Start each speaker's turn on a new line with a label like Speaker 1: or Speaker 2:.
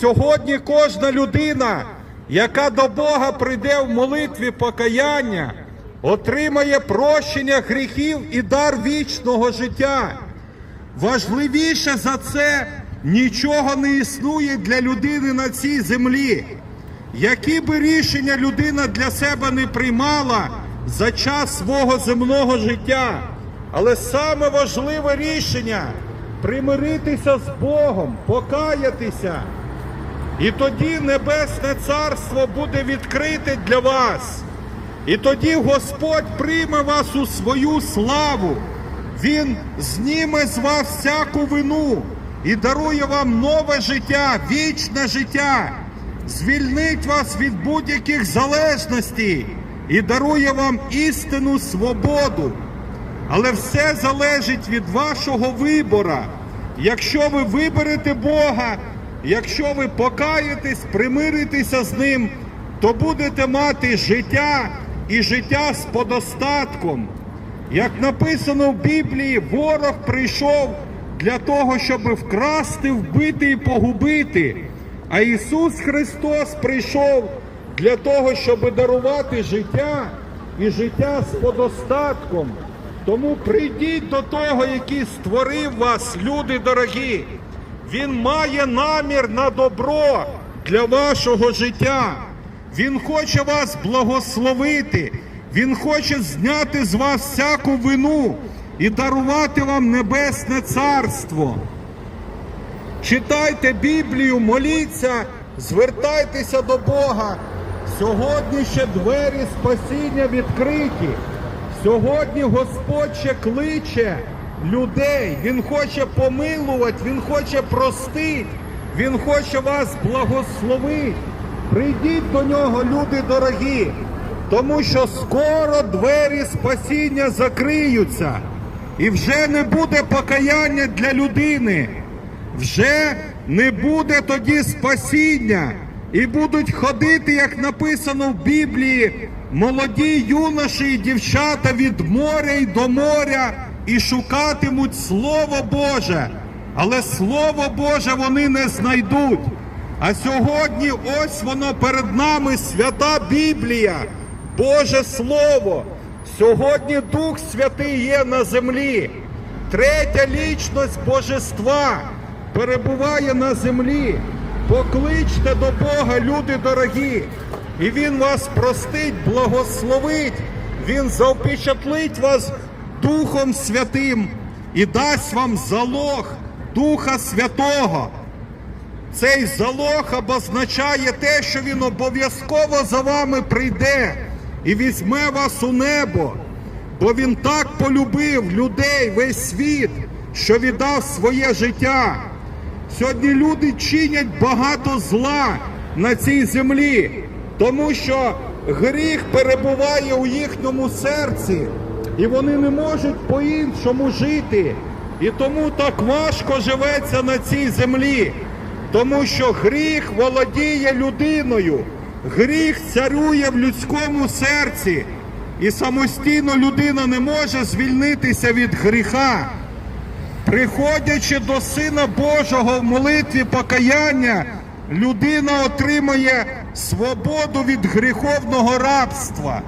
Speaker 1: Сьогодні кожна людина, яка до Бога прийде в молитві покаяння, отримає прощення гріхів і дар вічного життя. Важливіше за це нічого не існує для людини на цій землі. Які би рішення людина для себе не приймала за час свого земного життя, але саме важливе рішення примиритися з Богом, покаятися. І тоді Небесне Царство буде відкрите для вас. І тоді Господь прийме вас у свою славу. Він зніме з вас всяку вину і дарує вам нове життя, вічне життя, звільнить вас від будь-яких залежностей і дарує вам істинну свободу. Але все залежить від вашого вибора. Якщо ви виберете Бога, якщо ви покаєтесь, примиритеся з Ним, то будете мати життя і життя з подостатком. Як написано в Біблії, ворог прийшов для того, щоб вкрасти, вбити і погубити. А Ісус Христос прийшов для того, щоб дарувати життя і життя з подостатком. Тому прийдіть до того, який створив вас, люди дорогі. Він має намір на добро для вашого життя. Він хоче вас благословити. Він хоче зняти з вас всяку вину і дарувати вам небесне царство. Читайте Біблію, моліться, звертайтеся до Бога. Сьогодні ще двері спасіння відкриті. Сьогодні Господь ще кличе людей. Він хоче помилувати, Він хоче простити, Він хоче вас благословити. Прийдіть до нього, люди дорогі, тому що скоро двері спасіння закриються. І вже не буде покаяння для людини. Вже не буде тоді спасіння. І будуть ходити, як написано в Біблії, молоді юноші і дівчата від моря й до моря і шукатимуть Слово Боже. Але Слово Боже вони не знайдуть. А сьогодні ось воно перед нами свята Біблія, Боже Слово. Сьогодні Дух Святий є на землі. Третя лічність Божества перебуває на землі. Покличте до Бога, люди дорогі, і Він вас простить, благословить, Він завпечатлить вас Духом Святим і дасть вам залог Духа Святого. Цей залог обозначає те, що він обов'язково за вами прийде і візьме вас у небо, бо він так полюбив людей, весь світ, що віддав своє життя. Сьогодні люди чинять багато зла на цій землі, тому що гріх перебуває у їхньому серці, і вони не можуть по-іншому жити. І тому так важко живеться на цій землі, тому що гріх володіє людиною, гріх царює в людському серці, і самостійно людина не може звільнитися від гріха. Приходячи до Сина Божого в молитві покаяння, людина отримає свободу від гріховного рабства.